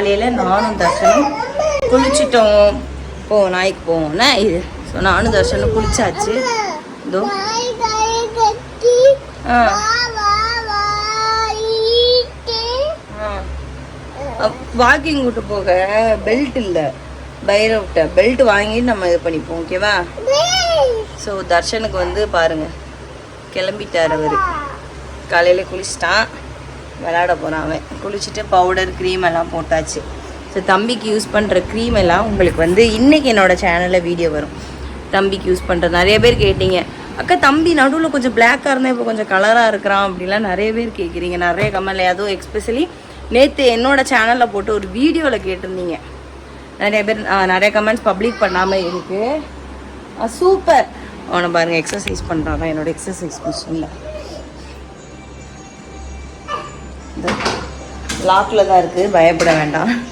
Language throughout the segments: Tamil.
காலையில் நானும் தர்ஷனும் குளிச்சிட்டோம். போ நாய்க்கு போவோம்னா இது? ஸோ நானும் தர்ஷனும் குளிச்சாச்சு. இதோ. ஆ. வாக்கிங் கூட்டு போக பெல்ட் இல்லை. பைரவ்ட்ட. பெல்ட் வாங்கி நம்ம இது பண்ணிப்போம் ஓகேவா ஸோ தர்ஷனுக்கு வந்து பாருங்கள் கிளம்பிட்டார் அவர். காலையில் குளிச்சிட்டான். விளாட போகிறான் அவன். குளிச்சுட்டு பவுடர் க்ரீம் எல்லாம் போட்டாச்சு. ஸோ தம்பிக்கு யூஸ் பண்ணுற க்ரீம் எல்லாம் உங்களுக்கு வந்து இன்றைக்கி என்னோடய சேனலில் வீடியோ வரும். தம்பிக்கு யூஸ் பண்ணுறது நிறைய பேர் கேட்டீங்க. அக்கா தம்பி நடுவில் கொஞ்சம் பிளாக்காக இருந்தால் இப்போ கொஞ்சம் கலராக இருக்கிறான் அப்படிலாம் நிறைய பேர் கேட்குறீங்க நிறைய கமெண்ட்ல அதுவும் எக்ஸ்பெஷலி நேற்று என்னோடய சேனலில் போட்டு ஒரு வீடியோவில் கேட்டிருந்தீங்க. நிறைய பேர் நிறைய கமெண்ட்ஸ் பப்ளிக் பண்ணாமல் இருக்குது சூப்பர் அவனை பாருங்கள் எக்ஸசைஸ் பண்ணுறான் என்னோட எக்ஸசைஸ் மிஷினில் லாக்கில் தான் இருக்குது பயப்பட வேண்டாம்.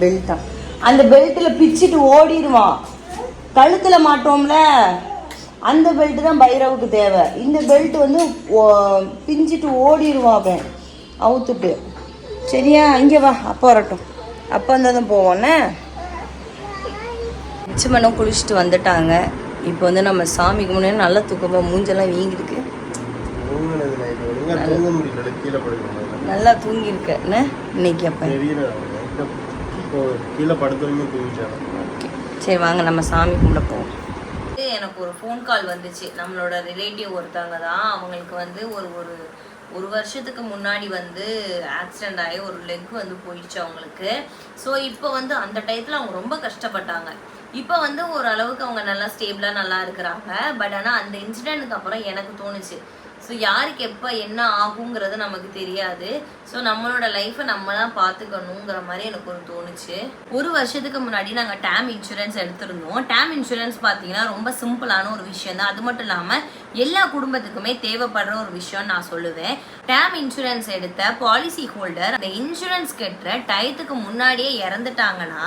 பெல்ட்டா அந்த பெல்ட்டில் பிச்சுட்டு ஓடிடுவான். கழுத்தில் மாட்டோம்ல. அந்த பெல்ட்டு தான் பைரவுக்கு தேவை. இந்த பெல்ட் வந்து ஓ- பிஞ்சிட்டு ஓடிடுவான் அவன். அவுத்துட்டு. சரியா? இங்கே வா. அப்போ வரட்டும். அப்போ இருந்தால் தான் போவோன்னே நிச்சயமனம் குளிச்சுட்டு வந்துட்டாங்க. இப்போ வந்து நம்ம சாமிக்கு முன்னாடி நல்ல தூக்கமாக மூஞ்செல்லாம் வீங்கிருக்கு நல்லா தூங்கியிருக்க. என்ன? இன்னைக்கு அப்போ? சரி வாங்க நம்ம சாமி கும்பிட போவோம். எனக்கு ஒரு ஃபோன் கால் வந்துச்சு. நம்மளோட ரிலேட்டிவ் ஒருத்தவங்க தான். அவங்களுக்கு வந்து ஒரு ஒரு ஒரு வருஷத்துக்கு முன்னாடி வந்து ஆக்சிடென்ட் ஆகி ஒரு லெக் வந்து போயிடுச்சு அவங்களுக்கு. ஸோ இப்போ வந்து அந்த டயத்தில் அவங்க ரொம்ப கஷ்டப்பட்டாங்க. இப்போ வந்து ஓரளவுக்கு அவங்க நல்லா ஸ்டேபிளாக நல்லா இருக்கிறாங்க. பட் ஆனால் அந்த இன்சிடென்ட்க்கு அப்புறம் எனக்கு தோணுச்சு. ஸோ யாருக்கு எப்போ என்ன ஆகுங்கிறது நமக்கு தெரியாது. ஸோ நம்மளோட லைஃப்பை நம்ம தான் பார்த்துக்கணுங்கிற மாதிரி எனக்கு ஒரு தோணுச்சு. ஒரு வருஷத்துக்கு முன்னாடி நாங்கள் டேம் இன்சூரன்ஸ் எடுத்திருந்தோம். டேம் இன்சூரன்ஸ் பார்த்தீங்கன்னா ரொம்ப சிம்பிளான ஒரு விஷயம் தான். அது மட்டும் இல்லாமல் எல்லா குடும்பத்துக்குமே தேவைப்படுற ஒரு விஷயம் நான் சொல்லுவேன். டேம் இன்சூரன்ஸ் எடுத்த பாலிசி ஹோல்டர் அந்த இன்சூரன்ஸ் கட்டுற டயத்துக்கு முன்னாடியே இறந்துட்டாங்கன்னா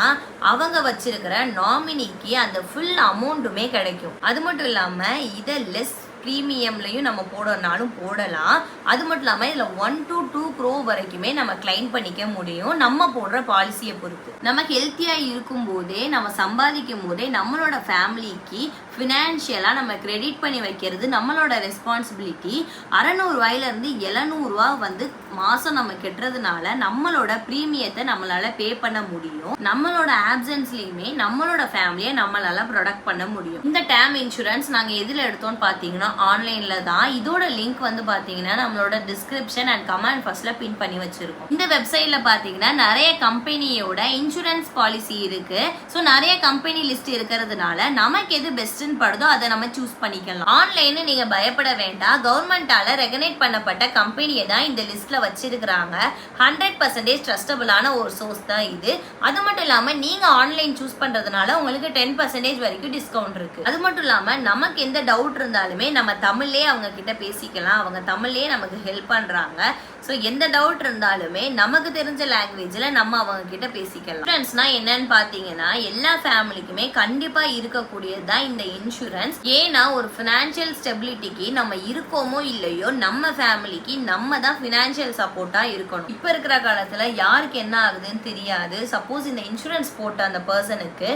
அவங்க வச்சிருக்கிற நாமினிக்கு அந்த ஃபுல் அமௌண்ட்டுமே கிடைக்கும். அது மட்டும் இல்லாமல் இதை லெஸ் ப்ரீமியம்லையும் நம்ம போடணும்னாலும் போடலாம். அது மட்டும் இல்லாமல் இதில் ஒன் டு டூ க்ரோ வரைக்குமே நம்ம கிளைம் பண்ணிக்க முடியும். நம்ம போடுற பாலிசியை பொறுத்து. நம்ம ஹெல்த்தியாக இருக்கும் போதே நம்ம சம்பாதிக்கும் போதே நம்மளோட ஃபேமிலிக்கு ஃபினான்ஷியலாக நம்ம கிரெடிட் பண்ணி வைக்கிறது நம்மளோட ரெஸ்பான்சிபிலிட்டி அறநூறுவாயிலேருந்து எழுநூறுவா வந்து மாதம் நம்ம கெட்டுறதுனால நம்மளோட ப்ரீமியத்தை நம்மளால பே பண்ண முடியும். நம்மளோட ஆப்சன்ஸ்லையுமே நம்மளோட ஃபேமிலியை நம்மளால ப்ரொடக்ட் பண்ண முடியும். இந்த டேம் இன்சூரன்ஸ் நாங்கள் எதில் எடுத்தோம்னு பார்த்தீங்கன்னா ஆன்லைனில் தான். இதோட லிங்க் வந்து பார்த்தீங்கன்னா நம்மளோட டிஸ்கிரிப்ஷன் அண்ட் கமெண்ட் ஃபர்ஸ்ட்ல பின் பண்ணி வச்சிருக்கோம். இந்த வெப்சைட்ல பார்த்தீங்கன்னா நிறைய கம்பெனியோட இன்சூரன்ஸ் பாலிசி இருக்கு. ஸோ நிறைய கம்பெனி லிஸ்ட் இருக்கிறதுனால நமக்கு எது பெஸ்ட் பெஸ்ட்னு படுதோ அதை நம்ம சூஸ் பண்ணிக்கலாம். ஆன்லைன் நீங்க பயப்பட வேண்டாம். கவர்மெண்டால ரெகனைட் பண்ணப்பட்ட கம்பெனியை தான் இந்த லிஸ்ட்ல வச்சிருக்கிறாங்க. ஹண்ட்ரட் பர்சன்டேஜ் ட்ரஸ்டபுளான ஒரு சோர்ஸ் தான் இது. அது மட்டும் இல்லாம நீங்க ஆன்லைன் சூஸ் பண்றதுனால உங்களுக்கு டென் பர்சன்டேஜ் வரைக்கும் டிஸ்கவுண்ட் இருக்கு. அது மட்டும் இல்லாம நமக்கு எந்த டவுட் இருந்தாலுமே நம்ம தமிழ்லேயே அவங்க கிட்ட பேசிக்கலாம். அவங்க தமிழ்லேயே நமக்கு ஹெல்ப் பண்றாங்க. ஸோ எந்த டவுட் இருந்தாலுமே நமக்கு தெரிஞ்ச லாங்குவேஜில் நம்ம அவங்க கிட்ட பேசிக்கலாம். ஃப்ரெண்ட்ஸ்னால் என்னன்னு பார்த்தீங்கன்னா எல்லா ஃபேமிலிக்குமே கண்டிப்பாக இருக்கக்கூடியது தான் இந்த இன்சூரன்ஸ் ஏன்னா ஒரு ஃபினான்ஷியல் ஸ்டெபிலிட்டிக்கு நம்ம இருக்கோமோ இல்லையோ நம்ம ஃபேமிலிக்கு நம்ம தான் ஃபினான்ஷியல் சப்போர்ட்டா இருக்கணும். இப்போ இருக்கிற காலத்துல யாருக்கு என்ன ஆகுதுன்னு தெரியாது. சப்போஸ் இந்த இன்சூரன்ஸ் போட்ட அந்த பர்சனுக்கு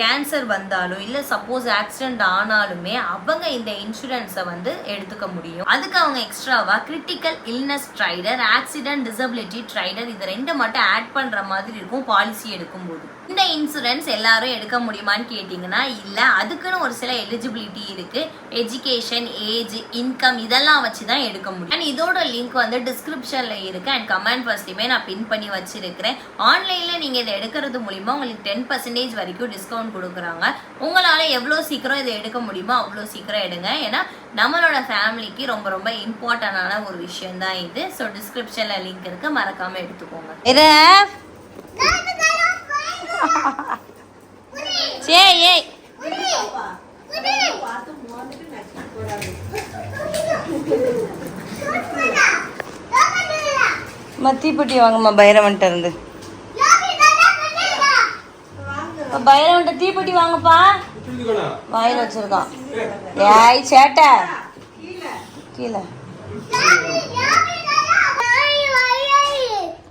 கேன்சர் வந்தாலும் இல்ல சப்போஸ் ஆக்சிடென்ட் ஆனாலுமே அவங்க இந்த இன்சூரன்ஸை வந்து எடுத்துக்க முடியும். அதுக்கு அவங்க எக்ஸ்ட்ராவா critical illness rider accident disability rider இது ரெண்டு மட்டும் ஆட் பண்ற மாதிரி இருக்கும் பாலிசி எடுக்கும்போது. இந்த இன்சூரன்ஸ் எல்லாரும் எடுக்க முடியுமான்னு கேட்டிங்கன்னா இல்ல. அதுக்குன்னு ஒரு சில எலிஜிபிலிட்டி இருக்கு. எஜுகேஷன் ஏஜ் இன்கம் இதெல்லாம் வச்சு தான் எடுக்க முடியும். அண்ட் இதோட லிங்க் வந்து டிஸ்கிரிப்ஷன்ல இருக்கு. அண்ட் கமெண்ட் ஃபர்ஸ்ட்லையுமே நான் பின் பண்ணி வச்சிருக்கிறேன். ஆன்லைன்ல நீங்க இதை எடுக்கிறது மூலியமா உங்களுக்கு டென் பர்சன்டேஜ் வரைக்கும் டிஸ்கவுண்ட் கொடுக்குறாங்க. உங்களால எவ்வளோ சீக்கிரம் இதை எடுக்க முடியுமோ அவ்வளோ சீக்கிரம் எடுங்க. ஏன்னா நம்மளோட ஃபேமிலிக்கு ரொம்ப ரொம்ப இம்பார்ட்டண்டான ஒரு விஷயம் தான் இது ஸோ டிஸ்கிரிப்ஷன்ல லிங்க் இருக்கு. மறக்காம எடுத்துக்கோங்க. சரி ஏய். மத்திப்பட்டி வாங்கம்மா பைரவன்ட்ட இருந்து. பைரவன்ட்ட தீப்பெட்டி வாங்கப்பா. வாயில் வச்சிருக்கான். ஏய் சேட்டை. கீழே.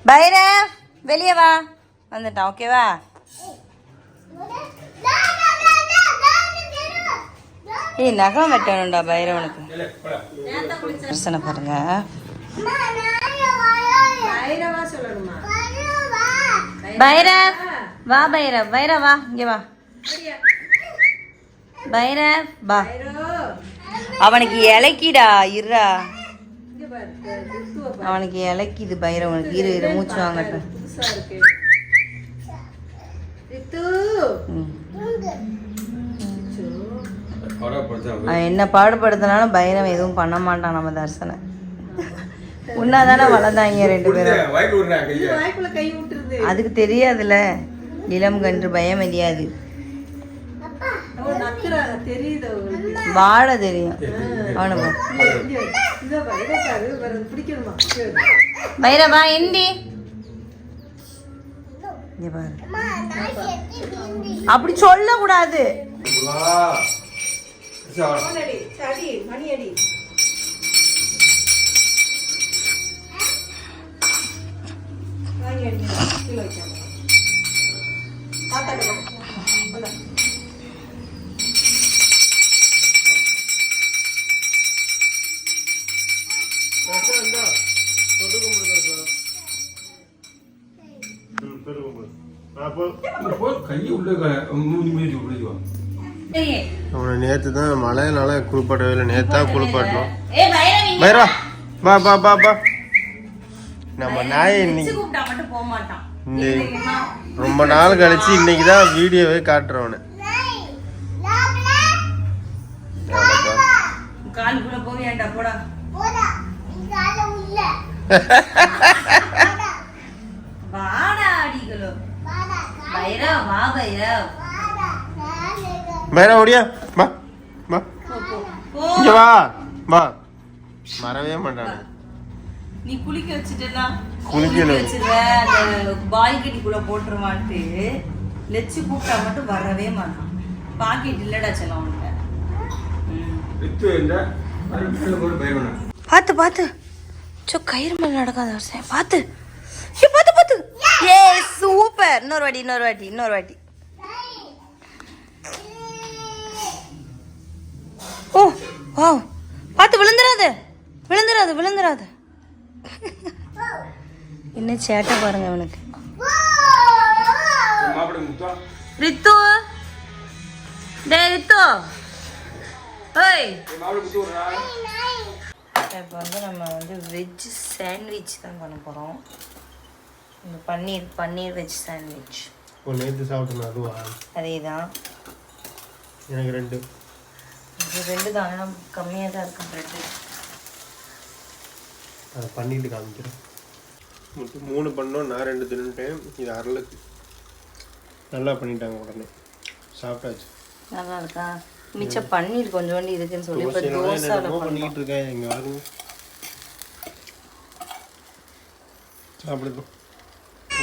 பைர வெளியே வா. வந்துட்டான் ஓகேவா ஏய் நகம் வெட்டணும்டா பைரவனுக்கு. தரிசனை பாருங்க. பைரவ் வா பைரவ். பைரவ் வா. இங்க வா. பைரவ் வா. அவனுக்கு இலக்கிடா இருடா. அவனுக்கு இலக்கிது பைரவனுக்கு இரு இரு மூச்சு. அவன் என்ன பாடுபடுத்தினாலும் பைரவன் எதுவும் பண்ண மாட்டான் நம்ம தரிசனை உன்னாதானே வளர்ந்தாங்க ரெண்டு பேரும். அதுக்கு தெரியாதுல்ல. இளம் கன்று பயம் அவங்களுக்கு. வாழ தெரியும். அவனுக்கு பைரவா எந்தி அப்படி சொல்லக்கூடாது. அடி அடி மணி அடி. கீழே வைக்காம தாத்தா அவனை நேத்து தான் மழைனால குளிப்பாட்டவே இல்லை. நேத்து குளிப்பாட்டணும் பைரவா பா பா பா பா. நம்ம நாயை இன்னைக்கு ரொம்ப நாள் கழிச்சு இன்னைக்கு தான் வீடியோவே காட்டுறவனு பைரவா ஓடியா. வா வா. வா வா. வரவே மாட்டானு நீ குளிக்க வச்சுட்டா குளிக்கணும். வச்சிருவ அந்த பால்கனிக்குள்ள போட்டுருவான்ட்டு லெச்சு கூப்பிட்டா மட்டும் வரவே மாட்டான். பாக்கெட் இல்லடா செல்லம். பார்த்து பார்த்து சோ கயிறு மேல நடக்காத அவசியம். பார்த்து ஏ பார்த்து பார்த்து ஏ சூப்பர். இன்னொரு வாட்டி இன்னொரு வாட்டி இன்னொரு வாட்டி. Oh wow. பார்த்து விழுந்துடாத விழுந்துடாத விழுந்துடாத என்ன சேட்டை பாருங்க அவனுக்கு ரித்து. டே ரித்து. ஓய். இப்போ வந்து நம்ம வந்து வெஜ் சாண்ட்விச் தான் பண்ண போகிறோம் இந்த பன்னீர் பன்னீர் வெஜ் சாண்ட்விச் ஓ நேற்று சாப்பிட்டேன் அதுவா? அதே தான் எனக்கு ரெண்டு. இது ரெண்டு தான் ஆனால் கம்மியாக தான் இருக்கும் ப்ரெட்டு அதை பண்ணிட்டு காமிக்கிறேன். மொத்தம் மூணு பண்ணோம் நான் ரெண்டு தின்னுட்டேன். இது அரளுக்கு. நல்லா பண்ணிட்டாங்க உடனே. சாப்பிட்டாச்சு. நல்லா இருக்கா மிச்சம் பன்னீர் கொஞ்சோண்டு இருக்குன்னு சொல்லி இப்போ பண்ணோம். பண்ணிட்டு இருக்கேன் இங்க பாருங்க. சாப்பிடுறோம்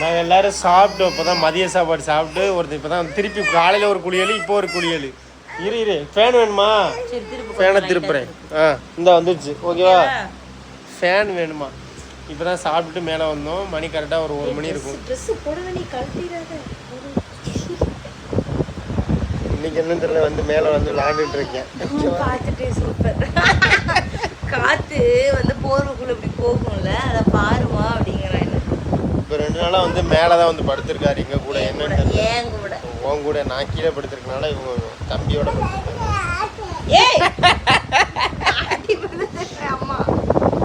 நாங்கள் எல்லாரும் சாப்பிட்டோம். இப்போ தான் மதிய சாப்பாடு சாப்பிட்டு ஒருத்தர் இப்போ தான் திருப்பி காலையில் ஒரு குளியல் இப்போ ஒரு குளியல். இரு இரு. ஃபேன் வேணுமா? ஃபேனை திருப்புறேன். ஆ இந்த வந்துருச்சு. ஓகேவா? ஃபேன் வேணுமா? இப்போ தான் சாப்பிட்டுட்டு மேலே வந்தோம். மணி கரெக்டாக ஒரு ஒரு மணி இருக்கும். இன்னைக்கு என்னன்னு தெரியல வந்து மேலே வந்து விளையாண்டுட்டு இருக்கேன். பார்த்துட்டு சூப்பர் காத்து வந்து போர்வைக்குள்ள இப்படி போகும்ல அதை பாருமா அப்படிங்கிறேன் இப்போ ரெண்டு நாளாக வந்து மேலே தான் வந்து படுத்திருக்காரு எங்க கூட. தெரியல. ஏன் கூட. உன் கூட நான் கீழே படுத்திருக்கனால இவங்க தம்பியோட ஏய் ஆட்டி விழுந்துட்டேன் அம்மா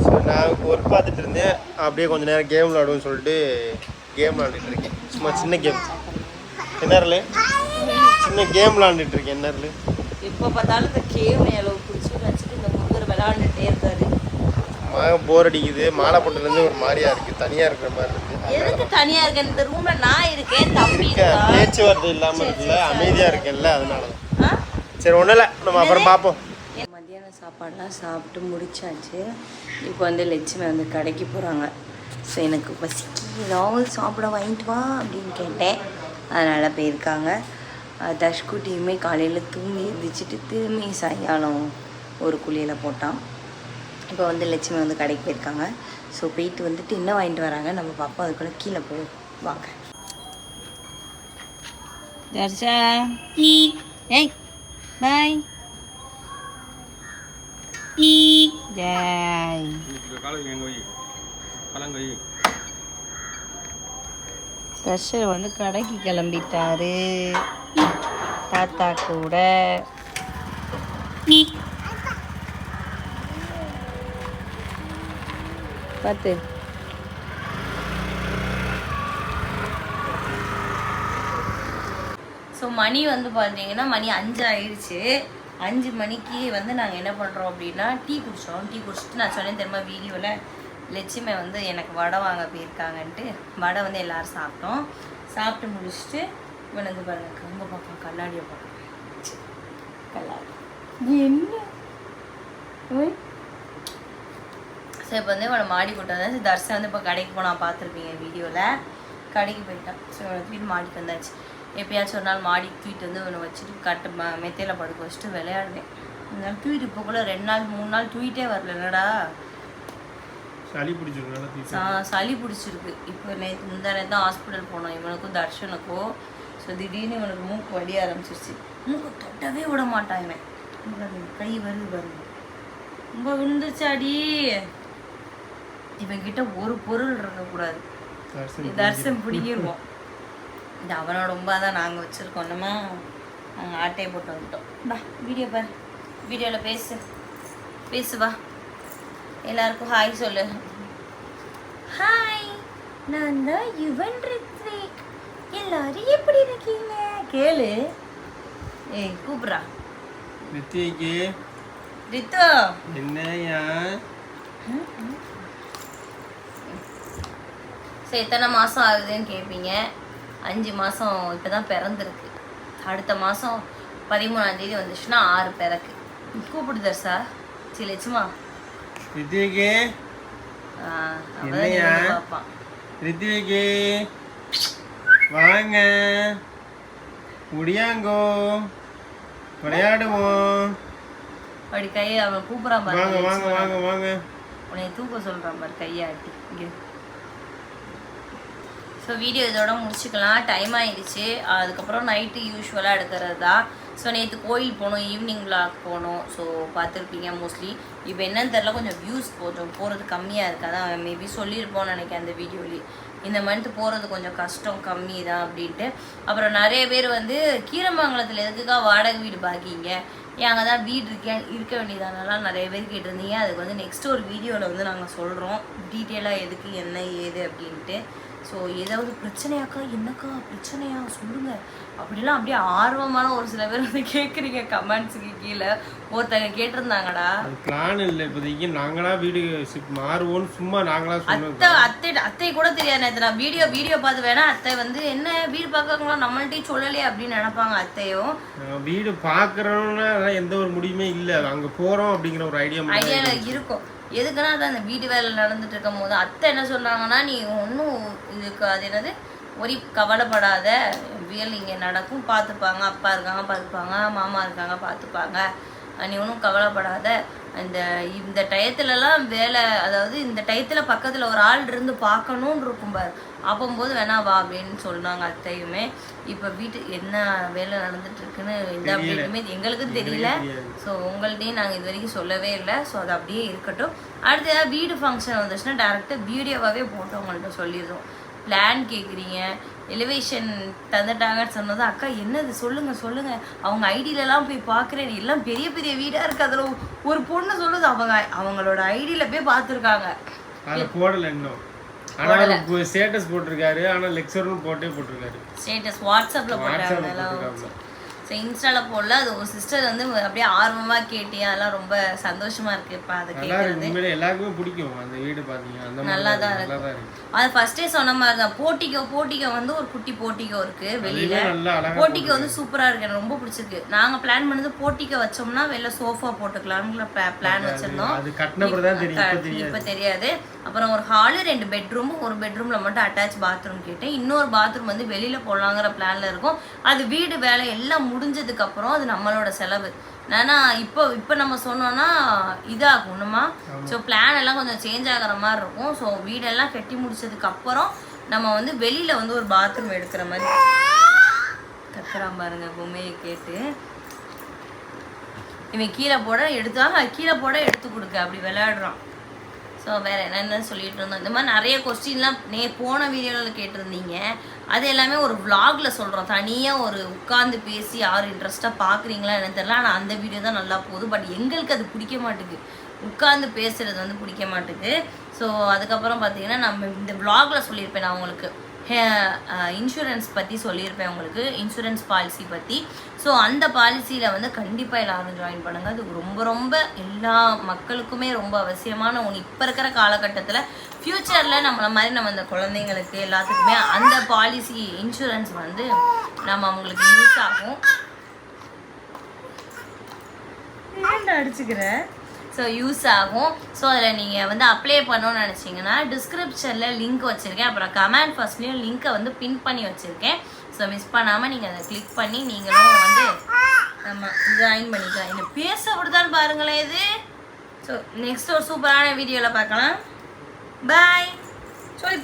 ஸோ நான் ஒர்க் பார்த்துட்டு இருந்தேன். அப்படியே கொஞ்ச நேரம் கேம் விளாடுவோம்னு சொல்லிட்டு கேம் விளாண்டுட்டு இருக்கேன். சும்மா சின்ன கேம் என்னர்ல? சின்ன கேம் விளாண்டுட்டு இருக்கேன் என்னர்ல? எப்போ பார்த்தாலும் இந்த கேம் எவ்வளோ பிடிச்சி வச்சுட்டு இந்த முருகர் விளையாண்டுட்டே இருக்காரு. போர் அடிக்குது. மாலை போட்டுலேருந்து ஒரு மாதிரியா இருக்கு. தனியாக இருக்கிற மாதிரி இருக்கு. எதுக்கு தனியா இருக்க இந்த ரூம்ல நான் இருக்கேன் தம்பி பேச்சுவார்த்தை இல்லாமல் இருக்குல்ல அமைதியாக இருக்கேன்ல அதனால தான்? சரி ஒன்றும் இல்லை. நம்ம அப்புறம் பார்ப்போம். சாப்பாடுலாம் சாப்பிட்டு முடிச்சாச்சு. இப்போ வந்து லட்சுமி வந்து கடைக்கு போகிறாங்க ஸோ எனக்கு பசிக்கு ஏதாவது சாப்பிட வாங்கிட்டு வா அப்படின்னு கேட்டேன். அதனால் போயிருக்காங்க. தஷ்குட்டியுமே காலையில் தூங்கி எந்திரிச்சிட்டு திரும்பி சாயங்காலம் ஒரு குளியலை போட்டான். இப்போ வந்து லட்சுமி வந்து கடைக்கு போயிருக்காங்க. ஸோ போயிட்டு வந்துட்டு என்ன வாங்கிட்டு வராங்க? நம்ம பாப்பா அதுக்குள்ளே கீழே போய் வாங்க. தர்ஷா. ஏய் பாய் ஜாய் தர்ஷர் வந்து கடைக்கு கிளம்பிட்டாரு. தாத்தா கூட. பார்த்து ஸோ மணி வந்து பார்த்தீங்கன்னா மணி அஞ்சு ஆயிடுச்சு அஞ்சு மணிக்கு வந்து நாங்கள் என்ன பண்ணுறோம் அப்படின்னா டீ குடித்தோம் டீ குடிச்சிட்டு நான் சொன்னேன் தெரியுமா வீடியோவில் லட்சுமி வந்து எனக்கு வடை வாங்க போயிருக்காங்கன்ட்டு. வடை வந்து எல்லோரும் சாப்பிட்டோம். சாப்பிட்டு முடிச்சுட்டு இவன் வந்து பாருங்க கம்ப பார்ப்போம் கண்ணாடியை பார்ப்போம் கல்லாடி என்ன? ஓய் ஸோ இப்போ வந்து இவனை மாடி கூட்டம் வந்தாச்சு. தர்சன் வந்து இப்போ கடைக்கு போனால் பார்த்துருப்பீங்க வீடியோவில் கடைக்கு போயிட்டான். ஸோ இவனை தூக்கிட்டு மாடிக்கு வந்தாச்சு. எப்பயாச்சும் ஒரு நாள் மாடிக்கு தூக்கிட்டு வந்து இவனை வச்சுட்டு கட்டு ம மெத்தையில் படுக்க வச்சுட்டு விளையாடுவேன். இருந்தாலும் தூக்கிட்டு இப்போ கூட ரெண்டு நாள் மூணு நாள் தூக்கிட்டே வரல. என்னடா? சளி பிடிச்சிருக்கனால தீ சா- சளி பிடிச்சிருக்கு. இப்போ நேற்று முந்தா நேற்று தான் ஹாஸ்பிட்டல் போனோம். இவனுக்கும் தர்ஷனுக்கும் ஸோ திடீர்னு இவனுக்கு மூக்கு வடிய ஆரம்பிச்சிருச்சு. மூக்கு தொட்டவே விட மாட்டான் இவன். கை வருது பாருங்க. ரொம்ப விழுந்துருச்சாடி. இவன் கிட்ட ஒரு பொருள் இருக்கக்கூடாது. தர்சன் தர்சன் பிடிங்கிருவோம் இந்த அவனோட ரொம்ப தான் நாங்கள் வச்சுருக்கோம். நம்ம நாங்கள் ஆட்டையை போட்டு வந்துட்டோம். வா வீடியோ பாரு. வீடியோவில் பேசு. பேசு வா. எல்லாருக்கும் ஹாய் சொல்லு. ஹாய் நான் தான் யுவன் ரித்விக். எல்லாரும் எப்படி இருக்கீங்க? கேளு. ஏய் கூப்பிட்றா. நித்தியக்கு ரித்து. என்னையா சரி எத்தனை மாதம் ஆகுதுன்னு கேட்பீங்க அஞ்சு மாதம் இப்போ தான் பிறந்திருக்கு. அடுத்த மாதம் பதிமூணாம் தேதி வந்துச்சுன்னா ஆறு பிறக்கு. கூப்பிடுதா சார் சரி லட்சுமா? நின்னு பார்ப்பான் ரித்விக்கு வாங்க. முடியாங்கோ. விளையாடுவோம். அப்படி கையை அவன் கூப்பிட்றான் வாங்க பாரு வாங்க வாங்க வாங்க. உன்னை தூக்க சொல்கிறான் பாரு கையாட்டி இங்கே. ஸோ வீடியோ இதோட முடிச்சுக்கலாம். டைம் ஆயிடுச்சு. அதுக்கப்புறம் நைட்டு யூஸ்வலாக எடுக்கிறது. தான் ஸோ நேற்று கோயில் போனோம். ஈவினிங் விளாக் போனோம். ஸோ பார்த்துருப்பீங்க மோஸ்ட்லி இப்போ என்னன்னு தெரில கொஞ்சம் வியூஸ் கொஞ்சம் போகிறது கம்மியாக இருக்குது? அதான் மேபி சொல்லியிருப்போம்னு நினைக்கிறேன் அந்த வீடியோலேயே இந்த மந்த் போகிறது கொஞ்சம் கஷ்டம். கம்மி தான் அப்படின்ட்டு. அப்புறம் நிறைய பேர் வந்து கீரமங்கலத்தில் எதுக்குக்கா வாடகை வீடு பாக்கிங்க? ஏன் அங்கே தான் வீடு இருக்கேன் இருக்க வேண்டியதானலாம் நிறைய பேர் கேட்டிருந்தீங்க. அதுக்கு வந்து நெக்ஸ்ட் ஒரு வீடியோவில் வந்து நாங்கள் சொல்கிறோம் டீட்டெயிலாக எதுக்கு என்ன ஏது அப்படின்ட்டு. ஸோ ஏதாவது பிரச்சனையாக்கா? என்னக்கா பிரச்சனையா? சொல்லுங்க. அப்படிலாம் அப்படியே ஆர்வமான ஒரு சில பேர் வந்து கேட்குறீங்க கமெண்ட்ஸுக்கு கீழே. ஒருத்தங்க கேட்டிருந்தாங்கடா. பிளான் இல்லை. இப்போதைக்கு நாங்களா வீடு மாறுவோம்னு சும்மா நாங்களா அத்தை அத்தை அத்தை கூட தெரியாது நேற்று நான் வீடியோ வீடியோ பார்த்து வேணா அத்தை வந்து என்ன வீடு பார்க்கறவங்களாம் நம்மள்ட்டையும் சொல்லலையே அப்படின்னு நினைப்பாங்க அத்தையும். வீடு பார்க்குறோன்னா எந்த ஒரு முடிவுமே இல்லை. அங்கே போகிறோம் அப்படிங்கிற ஒரு ஐடியா ஐடியாவில் இருக்கும். எதுக்குன்னா அதான் அந்த வீடு வேலை நடந்துட்டு இருக்கும் போது அத்தை என்ன சொன்னாங்கன்னா நீ ஒன்றும் இதுக்கு அது என்னது? ஒரி கவலைப்படாத. வியல் இங்கே நடக்கும் பார்த்துப்பாங்க. அப்பா இருக்காங்க பார்த்துப்பாங்க. மாமா இருக்காங்க பார்த்துப்பாங்க. நீ ஒன்றும் கவலைப்படாத. இந்த இந்த டயத்துலலாம் வேலை அதாவது இந்த டயத்தில் பக்கத்தில் ஒரு ஆள் இருந்து பார்க்கணுன்னு இருக்கும் பாரு. அப்போம்போது வேணா வா அப்படின்னு சொன்னாங்க அத்தையுமே. இப்போ வீட்டு என்ன வேலை நடந்துட்டு இருக்குன்னு எந்த அப்டேட்டுமே எங்களுக்கும் தெரியல. ஸோ உங்கள்ட்டையும் நாங்கள் இது வரைக்கும் சொல்லவே இல்லை. ஸோ அது அப்படியே இருக்கட்டும். அடுத்து ஏதாவது வீடு ஃபங்க்ஷன் வந்துச்சுன்னா டேரெக்டாக வீடியோவாகவே போட்டு உங்கள்கிட்ட சொல்லிடுறோம். பிளான் கேட்குறீங்க எலிவேஷன் தந்துட்டாங்கன்னு சொன்னது அக்கா என்னது? சொல்லுங்க சொல்லுங்க. அவங்க ஐடியிலலாம் போய் பார்க்குறேன். எல்லாம் பெரிய பெரிய வீடாக இருக்கு. அதில் ஒரு பொண்ணு சொல்லுது அவங்க அவங்களோட ஐடியில் போய் பார்த்துருக்காங்க. போடலை இன்னும். ஸ்டேட்டஸ் போட்டிருக்காரு. ஆனால் லெக்சரும் போட்டே போட்டிருக்காரு. ஸ்டேட்டஸ் வாட்ஸ்அப்பில் போட்டாங்க ஸோ இன்ஸ்டாவில் போடல அது ஒரு சிஸ்டர் வந்து அப்படியே ஆர்வமாக கேட்டியா? அதெல்லாம் ரொம்ப சந்தோஷமா இருக்கு இப்போ அதை கேட்குறது எல்லாருக்குமே பிடிக்கும் அந்த வீடு பார்த்தீங்க அந்த மாதிரி நல்லா தான் இருக்கு. அது ஃபர்ஸ்டே சொன்ன மாதிரி தான். போட்டிக்கோ போட்டிக்கோ வந்து ஒரு குட்டி போட்டிக்கோ இருக்கு வெளியில. போட்டிக்கோ வந்து சூப்பரா இருக்கு. எனக்கு ரொம்ப பிடிச்சிருக்கு. நாங்க பிளான் பண்ணது போட்டிக்கோ வச்சோம்னா வெளில சோஃபா போட்டுக்கலாம்னு பிளான் வச்சிருந்தோம். இப்ப தெரியாது. அப்புறம் ஒரு ஹாலு ரெண்டு பெட்ரூம் ஒரு பெட்ரூம்ல மட்டும் அட்டாச் பாத்ரூம் கேட்டேன். இன்னொரு பாத்ரூம் வந்து வெளியில போடலாங்கிற பிளான்ல இருக்கும். அது வீடு வேலை எல்லாம் முடிஞ்சதுக்கப்புறம் அது நம்மளோட செலவு. ஏன்னா இப்போ இப்போ நம்ம சொன்னோன்னா இதாகும். ஒன்றுமா ஸோ பிளான் எல்லாம் கொஞ்சம் சேஞ்ச் ஆகிற மாதிரி இருக்கும். ஸோ வீடெல்லாம் கட்டி முடிச்சதுக்கப்புறம் நம்ம வந்து வெளியில் வந்து ஒரு பாத்ரூம் எடுக்கிற மாதிரி கத்துறான் பாருங்க பொம்மையை கேட்டு. இவன் கீழே போட எடுத்தா கீழே போட எடுத்து கொடுக்க. அப்படி விளையாடுறான். ஸோ வேறு என்னென்ன சொல்லிட்டு இருந்தோம்? இந்த மாதிரி நிறைய கொஸ்டின்லாம் நே போன வீடியோவில் கேட்டிருந்தீங்க. அது எல்லாமே ஒரு விளாகில் சொல்கிறோம் தனியாக ஒரு உட்காந்து பேசி யார் இன்ட்ரெஸ்ட்டாக பார்க்குறீங்களா எனக்கு தெரில ஆனால் அந்த வீடியோ தான் நல்லா போகுது. பட் எங்களுக்கு அது பிடிக்க மாட்டேங்குது உட்காந்து பேசுகிறது வந்து பிடிக்க மாட்டேங்குது ஸோ அதுக்கப்புறம் பார்த்தீங்கன்னா நம்ம இந்த விளாகில் சொல்லியிருப்பேன் நான் உங்களுக்கு. இன்சூரன்ஸ் பற்றி சொல்லியிருப்பேன் உங்களுக்கு இன்சூரன்ஸ் பாலிசி பற்றி ஸோ அந்த பாலிசியில் வந்து கண்டிப்பாக எல்லாரும் ஜாயின் பண்ணுங்கள் அது ரொம்ப ரொம்ப எல்லா மக்களுக்குமே ரொம்ப அவசியமான ஒன்று இப்போ இருக்கிற காலகட்டத்தில் ஃப்யூச்சரில் நம்மள மாதிரி நம்ம இந்த குழந்தைங்களுக்கு எல்லாத்துக்குமே அந்த பாலிசி இன்சூரன்ஸ் வந்து நம்ம அவங்களுக்கு யூஸ் ஆகும். அடிச்சுக்கிறேன் ஸோ யூஸ் ஆகும். ஸோ அதில் நீங்கள் வந்து அப்ளை பண்ணணும்னு நினச்சிங்கன்னா டிஸ்கிரிப்ஷனில் லிங்க் வச்சுருக்கேன். அப்புறம் கமெண்ட் ஃபர்ஸ்ட்லேயும் லிங்க்கை வந்து பின் பண்ணி வச்சுருக்கேன். ஸோ மிஸ் பண்ணாமல் நீங்கள் அதை கிளிக் பண்ணி நீங்களும் வந்து நம்ம ஜாயின் பண்ணிக்கலாம். என்ன பேச கொடுத்தான்னு பாருங்களேன் இது. ஸோ நெக்ஸ்ட் ஒரு சூப்பரான வீடியோவில் பார்க்கலாம். பாய் ஸோ இப்போ